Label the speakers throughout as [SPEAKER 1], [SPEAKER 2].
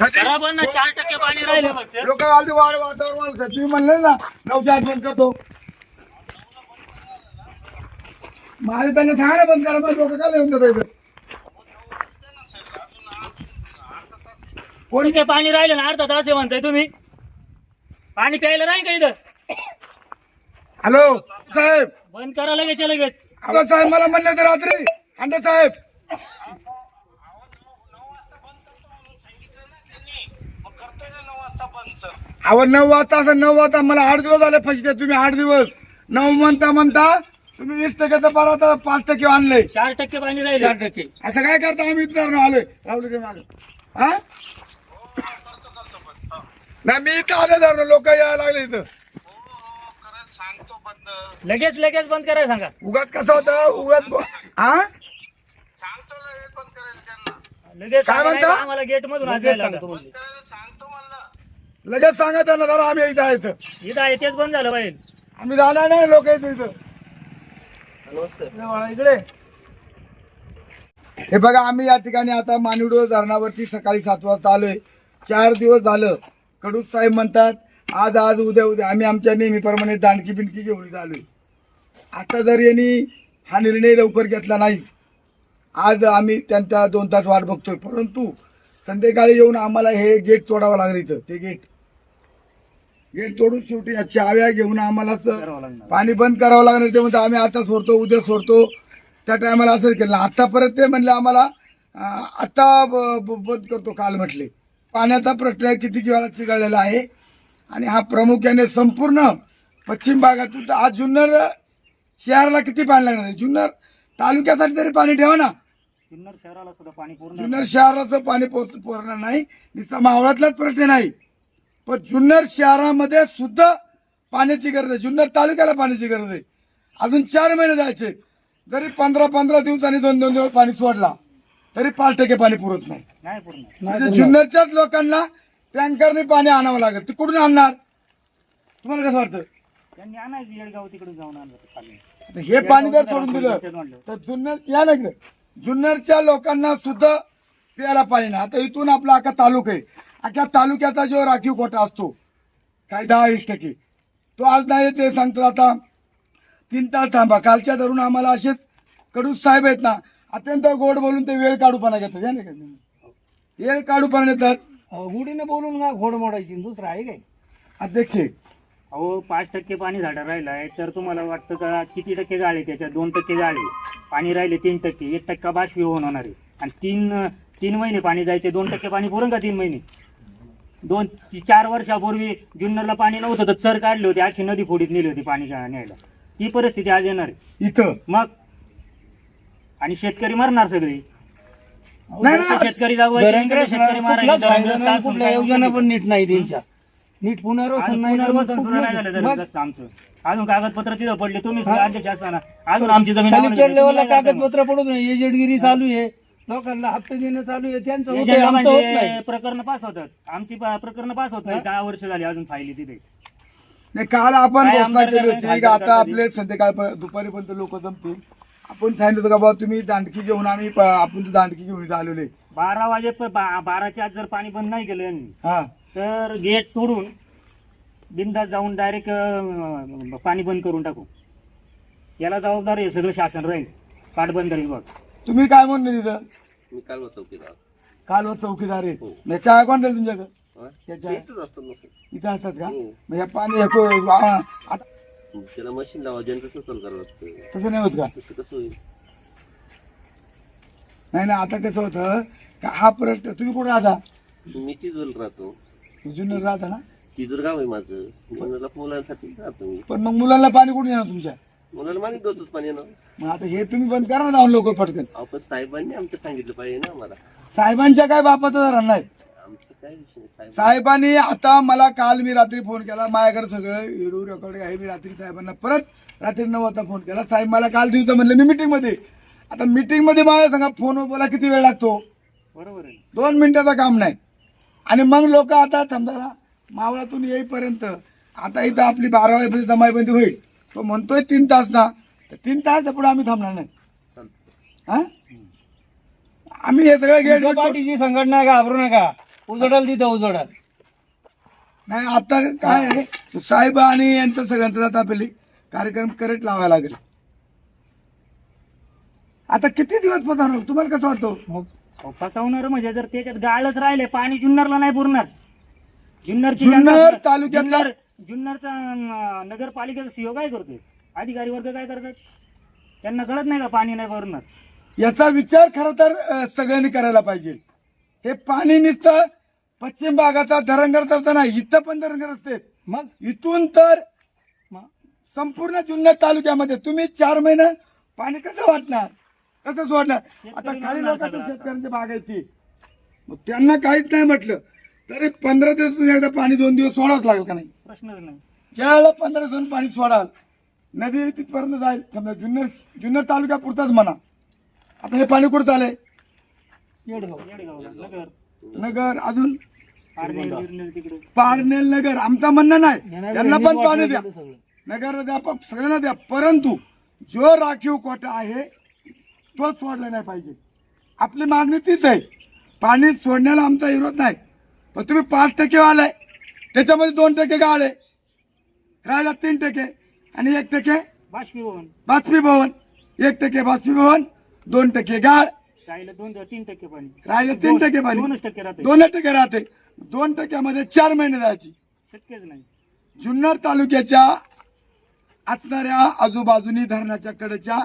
[SPEAKER 1] ना चार टक्के पाणी राहिले
[SPEAKER 2] लोक वाढ वातावरण. तुम्ही म्हणले ना नऊच्या आत बंद करतो माझे त्यांना सांगा ना बंद करा. मग लोक काय लिहून देतात इथं?
[SPEAKER 1] कोणी ते पाणी राहिलं ना अर्धा तास आहे म्हणताय तुम्ही. पाणी प्यायला राहील का इथं?
[SPEAKER 2] हॅलो साहेब.
[SPEAKER 1] बंद करा लगेच लगेच.
[SPEAKER 2] साहेब मला म्हणले तर रात्री. अंडे साहेब. अहो नऊ वाजता असं नऊ वाजता मला आठ दिवस झाले फसते तुम्ही आठ दिवस. नऊ म्हणता म्हणता तुम्ही वीस टक्क्याचं बरं आता पाच टक्के आणले.
[SPEAKER 1] चार टक्के पाणी राहिले.
[SPEAKER 2] चार टक्के. असं काय करता आम्ही इथं आलोय? राहुल मागे. हा? नाही मी इथं आलो धरणं. लोक यायला लागले इथं.
[SPEAKER 1] लगेच लगेच बंद करायला सांगा.
[SPEAKER 2] उगाच कसं होतं? उगाच गो- हा
[SPEAKER 1] लगेच
[SPEAKER 2] काय म्हणता?
[SPEAKER 1] आम्हाला गेट मधून आज यायला लागलं.
[SPEAKER 2] लगेच सांगा त्यांना जरा आम्ही इथं आहे इथं
[SPEAKER 1] आहे तेच बंद झालं पाहिजे
[SPEAKER 2] आम्ही जाणार नाही लोक इथं इथं. इकडे हे बघा आम्ही या ठिकाणी आता मानिवडो धरणावरती सकाळी सात वाजता आलोय. चार दिवस झालं. कडू साहेब म्हणतात आज आज उद्या उद्या. आम्ही आमच्या नेहमीप्रमाणे दांडकी बिंडकी घेऊन इथं आलोय. आता जर यांनी हा निर्णय लवकर घेतला नाही आज आम्ही त्यांचा दोन तास वाट बघतोय. परंतु संध्याकाळी येऊन आम्हाला हे गेट तोडावं लागलं इथं ते गेट गेट तोडून शेवटी या चाव्या घेऊन आम्हाला स- पाणी बंद करावं लागणार. ते म्हणते आम्ही आता सोडतो उद्या सोडतो. त्या टायमाला असंच केलं. आता परत ते म्हणले आम्हाला आता बंद करतो काल म्हटले. पाण्याचा प्रश्न किती वेळा चिघळलेला आहे. आणि हा प्रामुख्याने संपूर्ण पश्चिम भागातून तर आज जुन्नर शहराला किती पाणी लागणार आहे? जुन्नर तालुक्यासाठी तरी पाणी ठेवा ना.
[SPEAKER 1] जुन्नर शहराला सुद्धा पाणी
[SPEAKER 2] जुन्नर शहराचं पाणी पोच पुरणार नाही. मावळातलाच प्रश्न नाही. पण जुन्नर शहरामध्ये सुद्धा पाण्याची गरज आहे. जुन्नर तालुक्याला पाण्याची गरज आहे. अजून चार महिने जायचे. जरी पंधरा पंधरा दिवसांनी दोन दोन दिवस पाणी सोडला तरी पाच टक्के पाणी पुरत नाही.
[SPEAKER 1] नाही
[SPEAKER 2] म्हणजे जुन्नरच्याच लोकांना टँकरने पाणी आणावं लागेल. ते कुठून आणणार? तुम्हाला कसं वाटतं? हे पाणी जर सोडून दिलं तर जुन्नर या ना इकडे. जुन्नरच्या लोकांना सुद्धा प्यायला पाणी नाही. आता इथून आपला अख्खा तालुका आहे. अख्ख्या तालुक्याचा जो राखीव कोटा असतो काय दहा वीस टक्के तो आज नाही ते सांगतात आता. तीन तास थांबा कालच्या धरून आम्हाला असेच कडू साहेब आहेत ना अत्यंत गोड बोलून ते वेळ काढूपणा घेतात या नाही का? वेळ काढूपणा घेतात.
[SPEAKER 3] गुढीने बोलून ना घोड मोडायची दुसरं आहे काय?
[SPEAKER 2] अध्यक्ष.
[SPEAKER 1] अहो पाच टक्के पाणी झाडं राहिलं आहे तर तुम्हाला वाटतं का किती टक्के गाळे त्याच्यात? दोन टक्के गाळे पाणी राहिले तीन टक्के एक टक्का बाष्पीभवन होणार आहे. आणि तीन तीन महिने पाणी जायचे दोन टक्के पाणी पुरण का तीन महिने. दोन चार वर्षापूर्वी जुन्नरला पाणी नव्हतं तर चर काढले होते आखी नदी फोडीत नेली होती पाणी का- न्यायला. ती परिस्थिती आज येणार आहे.
[SPEAKER 2] इथं?
[SPEAKER 1] मग? आणि शेतकरी मरणार सगळे.
[SPEAKER 2] नाही
[SPEAKER 1] शेतकरी
[SPEAKER 3] कुठलाच
[SPEAKER 1] शेतकरी
[SPEAKER 3] फायदा नाही,
[SPEAKER 1] मारायचे
[SPEAKER 3] कुठल्या योजना पण नीट नाही त्यांच्या. नीट पुनर्वसन नाही तर मग
[SPEAKER 1] पुनर्वसन सुद्धा नाही झालं
[SPEAKER 3] मग?
[SPEAKER 1] आमचं. अजून कागदपत्र तिथं पडले तुम्ही सुद्धा अध्यक्ष असताना. अजून आमची जमीन
[SPEAKER 3] कलेक्टर लेवलला. कागदपत्र पडत नाही एजंटगिरी चालू आहे. लोकांना हप्ते देणं चालू आहे त्यांचं होतंय,
[SPEAKER 1] एजंट
[SPEAKER 3] आमचं होत
[SPEAKER 1] म्हणजे
[SPEAKER 3] नाही.
[SPEAKER 1] प्रकरण पास होतात आमची प्रकरण पास होत नाही दहा वर्ष झाली अजून फायली तिथे.
[SPEAKER 2] नाही काल आपण
[SPEAKER 1] काय
[SPEAKER 2] घोषणा
[SPEAKER 1] आमदार
[SPEAKER 2] केली
[SPEAKER 1] काय
[SPEAKER 2] होती
[SPEAKER 1] खासदार
[SPEAKER 2] आता आपले संध्याकाळ दुपारीपर्यंत लोक जमतील. आपण सांगितलं होतं का बाबा तुम्ही दांडकी घेऊन आम्ही प- आपण तर दांडकी घेऊन इथं आलेले
[SPEAKER 1] बारा वाजे प- बा- बाराच्या आत जर पाणी बंद नाही केलं यांनी
[SPEAKER 2] हा.
[SPEAKER 1] तर गेट तोडून बिंदास जाऊन डायरेक्ट पाणी बंद करून टाकू. याला जबाबदार आहे सगळं शासन राहील. राहील बघ.
[SPEAKER 2] तुम्ही काय म्हणले तिथं?
[SPEAKER 4] मी काल चौकीदार
[SPEAKER 2] काल वर चौकीदार आहे
[SPEAKER 4] हो.
[SPEAKER 2] नाही चहा कोण दिलं तुमच्याकडे?
[SPEAKER 4] होय?
[SPEAKER 2] त्याच्या
[SPEAKER 4] असतो.
[SPEAKER 2] इथं असतात का?
[SPEAKER 4] हो.
[SPEAKER 2] मग हे पाणी आता
[SPEAKER 4] त्याला मशीन लावा जनरेटर चालू करावं लागतं.
[SPEAKER 2] तसं नाही होत का?
[SPEAKER 4] तसं कसं होईल?
[SPEAKER 2] नाही ना आता कसं होतं का हा प्रश्न तुम्ही कुठे राहता?
[SPEAKER 4] मी तिजूर राहतो.
[SPEAKER 2] जुन्नर राहता ना?
[SPEAKER 4] तिजूर गाव आहे माझं. मुलांसाठी राहतो मी.
[SPEAKER 2] पण मग मुलांना पाणी कुठून येणार तुमच्या?
[SPEAKER 4] मागे देतोच पाणी ना
[SPEAKER 2] मग आता हे तुम्ही बंद करा ना जाऊन लोक पटकन.
[SPEAKER 4] आपण साहेबांनी आमचं सांगितलं पाहिजे ना आम्हाला.
[SPEAKER 2] साहेबांच्या काय बापाचं जरा नाही.
[SPEAKER 4] आमचं काय विषय नाही. साहेब
[SPEAKER 2] साहेबांनी आता मला काल मी रात्री फोन केला माझ्याकडे सगळं व्हिडिओ रेकॉर्डिंग आहे. मी रात्री साहेबांना परत रात्री नऊ वाजता फोन केला. साहेब मला काल दिवसा म्हणलं मी मीटिंगमध्ये आता मीटिंगमध्ये माझ्या सांगा फोनवर बोला किती वेळ लागतो?
[SPEAKER 1] बरोबर आहे.
[SPEAKER 2] दोन मिनिटाचं काम नाही. आणि मग लोक आता समजा मावळातून येईपर्यंत आता इथं आपली बारा वाजेपर्यंत जमाईबंदी होईल. तो म्हणतोय तीन तास ना तर तीन तास पुढे आम्ही थांबणार नाही. हा? आम्ही हे सगळं
[SPEAKER 3] तुमच्या
[SPEAKER 2] गेट
[SPEAKER 3] पाठीची संघटना आहे, घाबरू नका. उजडाल तिथं उजडाल.
[SPEAKER 2] नाही आता काय आहे? साहेब आणि यांचं सगळ्यांचं आता आपली. कार्यक्रम करेक्ट लावायला लागेल. आता किती दिवस पदार तुम्हाला कसं वाटतं?
[SPEAKER 3] मग
[SPEAKER 1] अहो, फसवणार म्हणजे जर त्याच्यात गाळच राहिले पाणी जुन्नरला नाही पुरणार.
[SPEAKER 2] जुन्नर तालुक्यातला-
[SPEAKER 1] जुन्नर जुन्नरचा अं, नगरपालिकेचा सीओ काय करतोय? अधिकारी वर्ग काय करतात? त्यांना कळत नाही का पाणी नाही भरणार?
[SPEAKER 2] याचा विचार खरं तर अ, सगळ्यांनी करायला पाहिजे. हे पाणी नुसतं पश्चिम भागाचा धरणगर तर नाही इथं पण धरणगर असते.
[SPEAKER 3] मग?
[SPEAKER 2] इथून तर संपूर्ण जुन्नर तालुक्यामध्ये तुम्ही चार महिने पाणी कसं वाटणार? कसं सोडणार? आता काही लोक शेतकऱ्यांची बाग आहे ती. मग त्यांना काहीच नाही म्हटलं. तरी पंधरा दिवस एकदा पाणी दोन दिवस सोडावंच लागेल का नाही?
[SPEAKER 1] प्रश्नच नाही.
[SPEAKER 2] ज्यावेळेला पंधरा दिवस पाणी सोडाल नदी तिथपर्यंत जाईल. समजा जुन्नर जुन्नर तालुक्या पुरताच म्हणा. आता हे पाणी कुठं
[SPEAKER 3] येडगाव.
[SPEAKER 1] येडगावला नगर.
[SPEAKER 2] नगर अजून?
[SPEAKER 1] पारनेर बिरनेर तिकडे.
[SPEAKER 2] पारनेल नगर. आमचं म्हणणं नाही.
[SPEAKER 3] यांना
[SPEAKER 2] त्यांना पण पाणी द्या. नगर द्या प- सगळ्यांना द्या. परंतु जो राखीव कोटा आहे तो सोडला नाही पाहिजे. आपली मागणी तीच आहे. पाणी सोडण्याला आमचा विरोध नाही. पण तुम्ही पाच टक्के आलाय. त्याच्यामध्ये दोन टक्के गाळ. आहे राहिला तीन टक्के. आणि एक टक्के
[SPEAKER 1] बाष्पीभवन.
[SPEAKER 2] बाष्पीभवन. एक टक्के बाष्पीभवन दोन टक्के गाळ.
[SPEAKER 1] राहिलं दोन तीन टक्के पाणी.
[SPEAKER 2] राहिले तीन टक्के पाणी.
[SPEAKER 1] दोनच टक्के राहते
[SPEAKER 2] दोन टक्के राहते दोन टक्क्यामध्ये चार महिने जायची.
[SPEAKER 1] शक्यच नाही.
[SPEAKER 2] जुन्नर तालुक्याच्या असणाऱ्या आजूबाजूनी धरणाच्या कडेच्या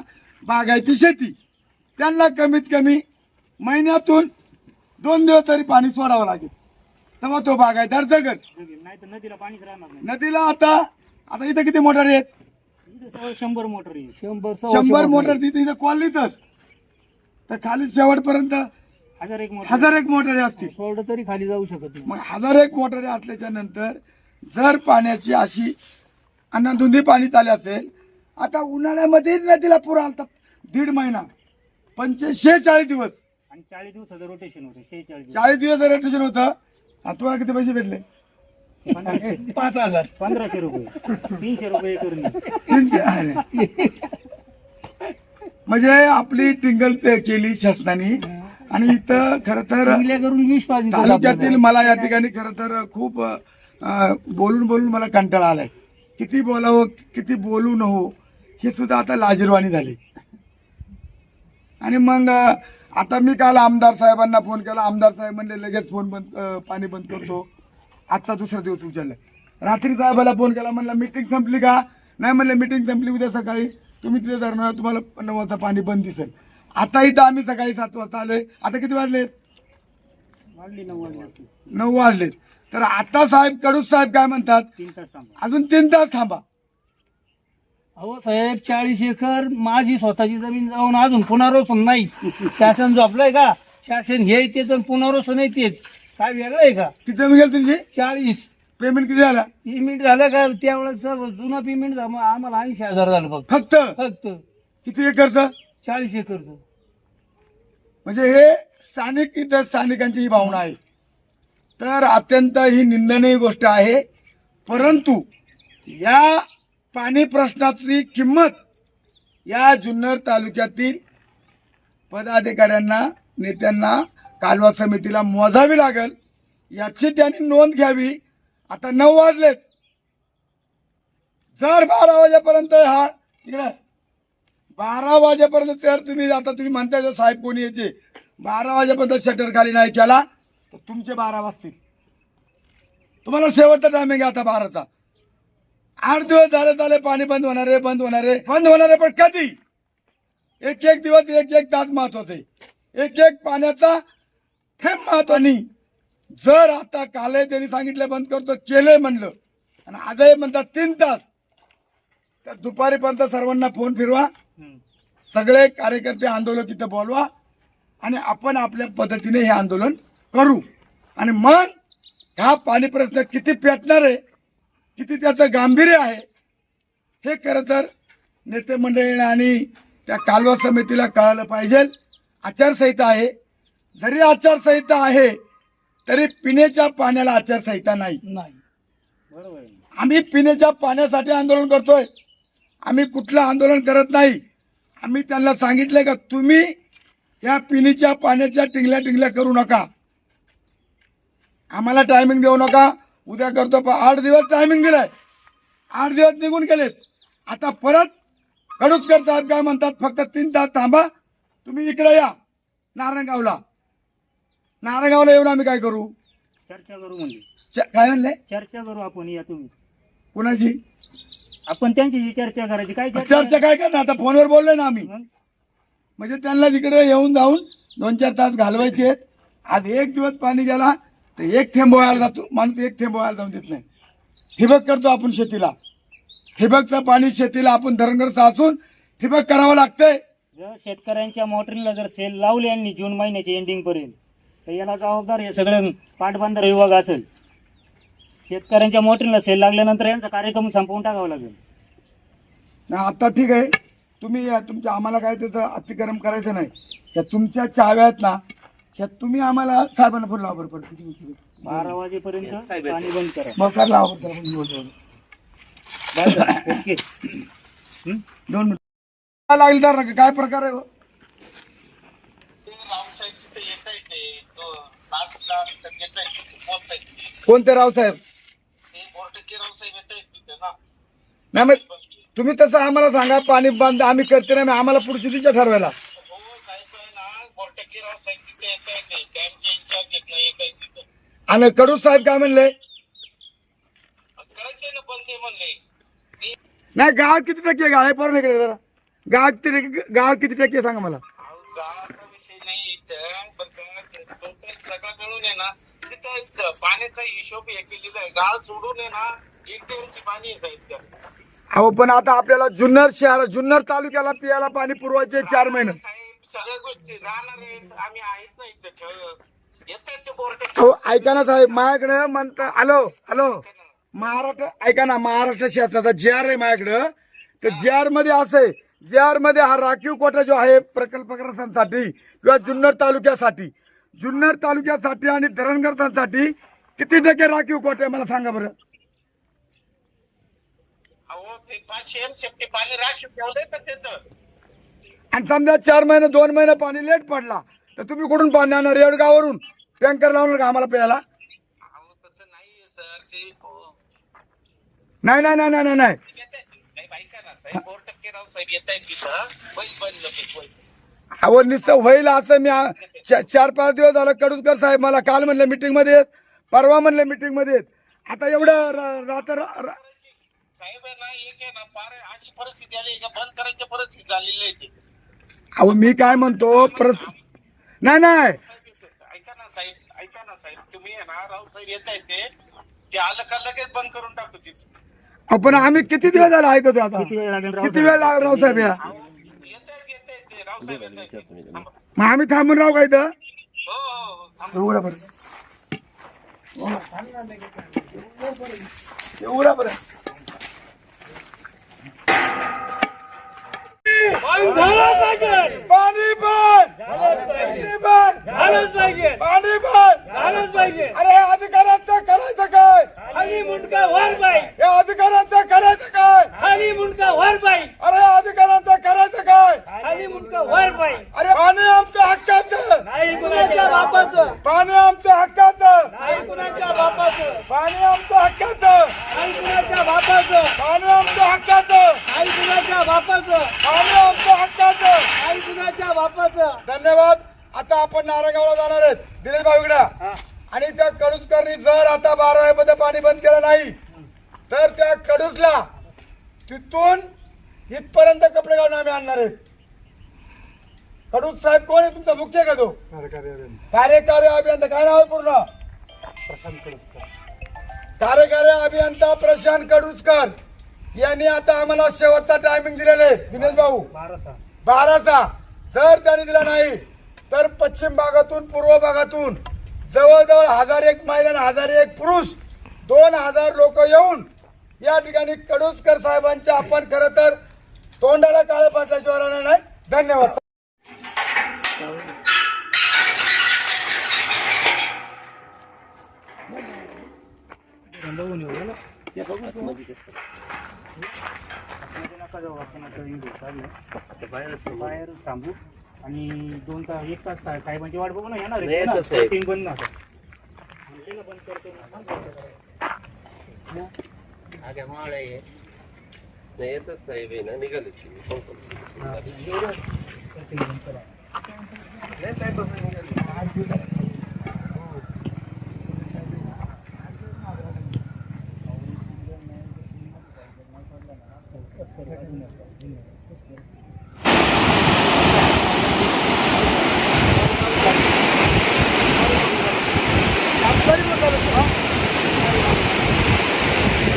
[SPEAKER 2] बागायती शेती. त्यांना कमीत कमी महिन्यातून दोन दिवस तरी पाणी सोडावं लागेल. तेव्हा तो बागायदार जगत
[SPEAKER 1] नाही तर नदीला पाणीच राहणार नाही
[SPEAKER 2] नदीला आता आता इथं किती मोटर आहेत?
[SPEAKER 1] इथं सगळं शंभर मोटर येईल
[SPEAKER 3] शंभर सव्वाशे
[SPEAKER 2] शंभर
[SPEAKER 3] मोटर.
[SPEAKER 2] तिथे इथं कॉलनीतच. तर खाली शेवटपर्यंत
[SPEAKER 1] हजार एक मोटर.
[SPEAKER 2] हजार एक मोटरे असतील.
[SPEAKER 3] सोडलं तरी खाली जाऊ शकत नाही.
[SPEAKER 2] मग हजार एक मोटरे असल्याच्या नंतर जर पाण्याची अशी अन्नधुंदी पाणी चाले असेल आता उन्हाळ्यामध्ये नदीला पूर आलता. दीड महिना. पंचे शेहेचाळीस दिवस.
[SPEAKER 1] आणि चाळीस दिवसाचं रोटेशन होतं शेहेचाळीस दिवस.
[SPEAKER 2] चाळीस दिवस रेट्रेशन होतं तुम्हाला किती पैसे भेटले?
[SPEAKER 3] पाच हजार.
[SPEAKER 1] पंधराशे रुपये. तीनशे रुपये करून
[SPEAKER 2] तीनशे अरे. म्हणजे आपली टिंगल ते केली शासनाने. आणि इथं खर तर
[SPEAKER 3] चांगल्या करून वीस
[SPEAKER 2] तालुक्यातील मला या ठिकाणी खरं तर खूप अ, बोलून बोलून मला कंटाळा आलाय. किती बोलावं किती बोलू नको हे सुद्धा आता लाजीरवाणी झाली. आणि मग अ, आता मी काल आमदार साहेबांना फोन केला. आमदार साहेब म्हणले लगेच फोन बंद अ, पाणी बंद करतो. आजचा दुसरा दिवस उचललाय रात्री साहेबाला फोन केला म्हणला मीटिंग संपली का? नाही म्हणले मीटिंग संपली उद्या सकाळी. तुम्ही तिथे धरणार तुम्हाला नऊ वाजता पाणी बंद दिसेल. आता इथं आम्ही सकाळी सात वाजता आलोय. आता किती वाजले?
[SPEAKER 1] वाढली नऊ वाजली.
[SPEAKER 2] तर आता साहेब कडू साहेब काय म्हणतात?
[SPEAKER 1] तीन तास थांबा.
[SPEAKER 2] अजून तीन तास थांबा.
[SPEAKER 3] अहो साहेब चाळीस एकर माझी स्वतःची जमीन जाऊन अजून पुनर्वसन नाही. शासन झोपलंय का? शासन हे तेच आणि पुनर्वसन आहे तेच. काय वेगळं आहे का?
[SPEAKER 2] किती जमीन गेली तुमची?
[SPEAKER 3] चाळीस.
[SPEAKER 2] पेमेंट किती झाला?
[SPEAKER 3] पेमेंट झालं का? त्यावेळेस जुनं पेमेंट झालं. आम्हाला ऐंशी हजार झालं फक्त.
[SPEAKER 2] फक्त?
[SPEAKER 3] फक्त.
[SPEAKER 2] किती एकरचं?
[SPEAKER 3] चाळीस एकरचं.
[SPEAKER 2] म्हणजे हे स्थानिक इतर स्थानिकांची ही भावना आहे. तर अत्यंत ही निंदनीय गोष्ट आहे. परंतु या पाणी प्रश्नाची किंमत या जुन्नर तालुक्यातील पदाधिकाऱ्यांना नेत्यांना कालवा समितीला मोजावी लागेल. याची त्यांनी नोंद घ्यावी. आता नऊ वाजलेत. जर बारा वाजेपर्यंत हा तिकडे बारा वाजेपर्यंत जर तुम्ही आता तुम्ही म्हणताय जर साहेब कोणी यायचे. बारा वाजेपर्यंत शटर खाली नाही केला तर तुमचे बारा वाजतील. तुम्हाला शेवटचा टायमिंग आहे आता बाराचा? आठ दिवस झाले झाले पाणी बंद होणार आहे बंद होणार आहे. बंद होणार आहे पण कधी? एक एक दिवस एक एक तास महत्त्वाचे. आहे. एक एक पाण्याचा थेंब महत्त्व नाही. जर आता कालही त्यांनी सांगितलं बंद करतो केले म्हणलं आणि आजही म्हणतात तीन तास. तर दुपारीपर्यंत सर्वांना फोन फिरवा. सगळे कार्यकर्ते आंदोलन तिथं बोलवा. आणि आपण आपल्या पद्धतीने हे आंदोलन करू. आणि मग हा पाणी प्रश्न किती पेटणार आहे किती त्याचं गांभीर्य आहे हे खरं तर नेते मंडळी आणि त्या कालवा समितीला कळालं पाहिजे. आचारसंहिता आहे. जरी आचारसंहिता आहे तरी पिण्याच्या पाण्याला आचारसंहिता नाही.
[SPEAKER 3] नाही.
[SPEAKER 1] बरोबर
[SPEAKER 2] आम्ही पिण्याच्या पाण्यासाठी आंदोलन करतोय. आम्ही कुठलं आंदोलन करत नाही. आम्ही त्यांना सांगितलंय का तुम्ही या पिण्याच्या पाण्याच्या टिंगल्या टिंगल्या करू नका. आम्हाला टायमिंग देऊ नका. उद्या करतो पण आठ दिवस टायमिंग दिलाय. आठ दिवस निघून गेलेत. आता परत कडुचकर साहेब काय म्हणतात फक्त तीन तास थांबा तुम्ही इकडे या नारायणगावला नारायणगावला येऊन आम्ही काय करू?
[SPEAKER 1] चर्चा करू म्हणजे.
[SPEAKER 2] च- काय म्हणले?
[SPEAKER 1] चर्चा करू आपण या तुम्ही.
[SPEAKER 2] कुणाची?
[SPEAKER 1] आपण त्यांच्याशी चर्चा करायची काय चर्चा
[SPEAKER 2] काय करणार? आता फोनवर बोललोय ना आम्ही.
[SPEAKER 1] मग?
[SPEAKER 2] म्हणजे त्यांना तिकडे येऊन जाऊन दोन चार तास घालवायचे आहेत. आज एक दिवस पाणी गेला तर एक थेंब व्हायला जातो माणूस एक थेंब व्हायला जाऊन देत नाही. ठिबक करतो आपण शेतीला. ठिबकचं पाणी शेतीला आपण धरणगर साचून ठिबक करावं लागतंय.
[SPEAKER 1] जर शेतकऱ्यांच्या मोटरीला जर सेल लावले यांनी जून महिन्याच्या एंडिंग पर्यंत तर याला जबाबदार हे सगळं पाटबंधार विभाग असेल. शेतकऱ्यांच्या मोटरीला सेल लागल्यानंतर यांचा कार्यक्रम संपवून टाकावा लागेल.
[SPEAKER 2] ना आता ठीक आहे. तुम्ही या तुमच्या आम्हाला काय त्याचं अतिक्रम करायचं नाही. या तुमच्या चाव्या आहेत ना ह्या तुम्ही आम्हाला साहेबांना फोन लावा बरं परत. किती मिनिटं?
[SPEAKER 1] बारा वाजेपर्यंत पाणी बंद करा.
[SPEAKER 2] मग काय लावा
[SPEAKER 1] ओके?
[SPEAKER 2] दोन मिनिट. काय लागली तर नका काय प्रकार आहे हो? कोणते रावसाहेब नाही मग तुम्ही तसं आम्हाला सांगा पाणी बंद आम्ही करते नाही मग आम्हाला पुढची दिशा ठरवायला. आणि कडू साहेब काय म्हणले? नाही गाळ किती टक्के गाळ पण इकडे जरा? गाळ किती टक्के गाळ किती टक्के सांगा मला?
[SPEAKER 5] सगळं मिळून आहे ना तिथं पाण्याचा हिशोब हे केलेला आहे गाळ सोडून आहे ना एक दिवशी पाणी आहे साहेब
[SPEAKER 2] अहो पण आता आपल्याला जुन्नर शहर जुन्नर तालुक्याला पियाला पाणी पुरवायचे चार महिने.
[SPEAKER 5] सगळ्या गोष्टी राहणार आहेत. आम्ही आहेत ना इथं
[SPEAKER 2] अहो ऐका ना साहेब माझ्याकडे म्हणता हॅलो हॅलो. महाराष्ट्र ऐका ना महाराष्ट्र शासनाचा जे आर आहे माझ्याकडं. तर जे आरमध्ये असं आहे जे आरमध्ये हा राखीव कोटा जो आहे प्रकल्पग्रस्तांसाठी किंवा जुन्नर तालुक्यासाठी जुन्नर तालुक्यासाठी आणि धरणग्रस्तांसाठी किती टक्के राखीव कोटा आहे मला सांगा बरं. आणि समजा चार महिने दोन महिने पाणी लेट पडला तर तुम्ही कुठून पाणी आणणार? रेडगाववरून टँकर लावणार का आम्हाला प्यायला?
[SPEAKER 5] नाही हो,
[SPEAKER 2] नाही नाही नाही नाही नाही. अहो नुसतं होईल असं मी चार पाच दिवस झालं कडूसकर साहेब मला काल म्हणले मीटिंगमध्ये परवा म्हणले मीटिंगमध्ये. आता एवढं रात्र अहो मी काय म्हणतो नाही नाही
[SPEAKER 5] साहेब येतात. ऐका ना साहेब ऐका ना साहेब तुम्ही आहे ना राव साहेब येत आहेत ते. ते आलं का लगेच बंद करून टाकू तिथे
[SPEAKER 2] आपण आम्ही किती दिवस झाला ऐकतो आता?
[SPEAKER 1] किती वेळ लागेल राव
[SPEAKER 2] किती वेळ लागला राव साहेब या?
[SPEAKER 5] येत आहेत येत आहेत ते राव साहेब येत आहेत. थांबा.
[SPEAKER 2] मग आम्ही थांबून राहू का इथं?
[SPEAKER 5] हो हो हो थांबा.
[SPEAKER 2] एवढा बरं. एवढा बरं. पाणी बंद! पाणी बंद पाणी बंद अरे अधिकाऱ्यांचं करायचं काय?
[SPEAKER 3] खाली मुंडका वर बाई
[SPEAKER 2] या अधिकाऱ्यांचं करायचं काय?
[SPEAKER 3] खाली मुंडका वर बाई
[SPEAKER 2] अरे अधिकाऱ्यांचं करायचं काय?
[SPEAKER 3] खाली मुंडका वर बाई
[SPEAKER 2] अरे पाणी आमचं हक्काचं.
[SPEAKER 3] नाही कुणाच्या बापाचं.
[SPEAKER 2] पाणी आमचं हक्काचं.
[SPEAKER 3] नाही कुणाच्या बापाचं.
[SPEAKER 2] पाणी आमचं हक्काचं.
[SPEAKER 3] नाही कुणाच्या बापाचं.
[SPEAKER 2] पाणी आमचं हक्काचं.
[SPEAKER 3] नाही कुणाच्या बापाचं.
[SPEAKER 2] पाणी आमचं हक्काचं.
[SPEAKER 3] नाही कुणाच्या बापाचं.
[SPEAKER 2] धन्यवाद. आता आपण नारायणगावला जाणार आहेत. दिनेश भाऊ इकडं. आणि त्या कडूसकरनी जर आता बाराव्या मध्ये पाणी बंद केलं नाही तर त्या कडूसला तिथून इथपर्यंत कपडे घालून आम्ही आणणार आहेत. कडूस साहेब कोण आहे तुमचा? मुख्य का तो? कार्यकारी अभियंता. काय नाव आहे पूर्ण? कार्यकारी अभियंता प्रशांत कडुसकर. यांनी आता आम्हाला शेवटचा टायमिंग दिलेला आहे. दिनेश भाऊ. बाराचा. जर त्यांनी दिला नाही तर पश्चिम भागातून पूर्व भागातून जवळजवळ हजार एक महिला आणि हजार एक पुरुष दोन हजार लोक येऊन या ठिकाणी कडुसकर साहेबांच्या आपण खर तर तोंडाला काळ पाटल्याशिवाय राहणार नाही. धन्यवाद.
[SPEAKER 1] बाहेर थांबू. आणि दोन तास एक तास सा- साहेबांची वाट बघू ना येणार आहे.
[SPEAKER 4] नाही,
[SPEAKER 1] ना, बंद ना बंद करतो आग्या
[SPEAKER 4] नाही येतच साहेब आहे ना निघाले
[SPEAKER 2] पण चालत हा.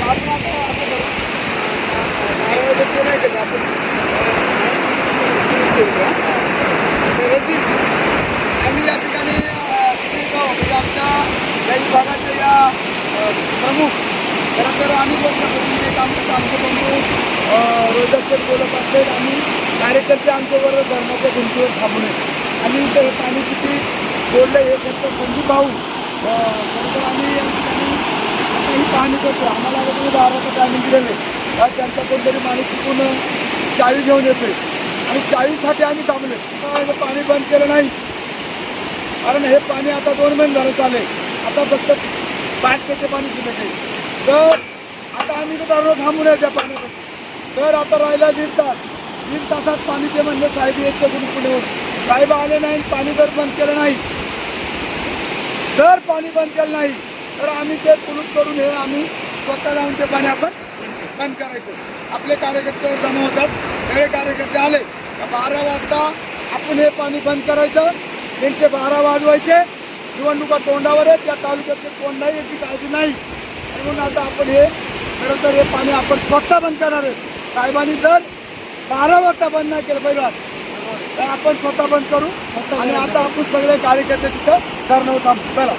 [SPEAKER 2] आपण आता असं करू. नारळाचं ते नाही केलं आपण. तर रणजित, आम्ही या ठिकाणी म्हणजे आमच्या या विभागाचे या प्रमुख खरं तर आम्ही लोकप्रतिनिधी काम करतो आमचे बंधू अं, बोलत असले आणि कार्यकर्ते आमच्यावर धर्माच्या भिंतीवर थांबू नये आणि इथं हे पाणी किती सोडलं हे फक्त बंधू पाहू अं, खरं तर आम्ही या ठिकाणी आता ही पाहणी करतो. आम्हाला आता तुम्ही बाराचं टायमिंग दिलेलं आहे. आज त्यांचा कोणतरी माणूस चुकून चावी घेऊन येतोय. आणि चाळीससाठी आम्ही थांबले. आता पाणी बंद केलं नाही. कारण हे पाणी आता दोन महिने झालं चालेल आता फक्त पाच टक्के पाणी शिल्लक आहे तर आता आम्ही तर दररोज थांबून आहे त्या पाण्यासाठी तर आता राहिला दीड तास. दीड तासात पाणी ते म्हणजे साहेब येत कुणी पुढे साहेब आले नाही पाणी जर बंद केलं नाही. जर पाणी बंद केलं नाही तर आम्ही ते पुरुष करून हे आम्ही स्वतः जाऊन ते पाणी आपण बंद करायचं. आपले कार्यकर्ते जमा होतात. सगळे कार्यकर्ते आले. का बारा वाजता आपण हे पाणी बंद करायचं. त्यांचे बारा वाजवायचे. निवडणुका तोंडावर आहेत. त्या तालुक्याचे तोंड नाही याची काळजी नाही. म्हणून आता आपण हे खरं तर हे पाणी आपण स्वतः बंद करणार आहे. साहेबांनी जर बारा वाजता बंद नाही केलं पहिला तर आपण स्वतः बंद करू. आणि आता आपण सगळे कार्यकर्ते तिथं धरणं थांबू चला.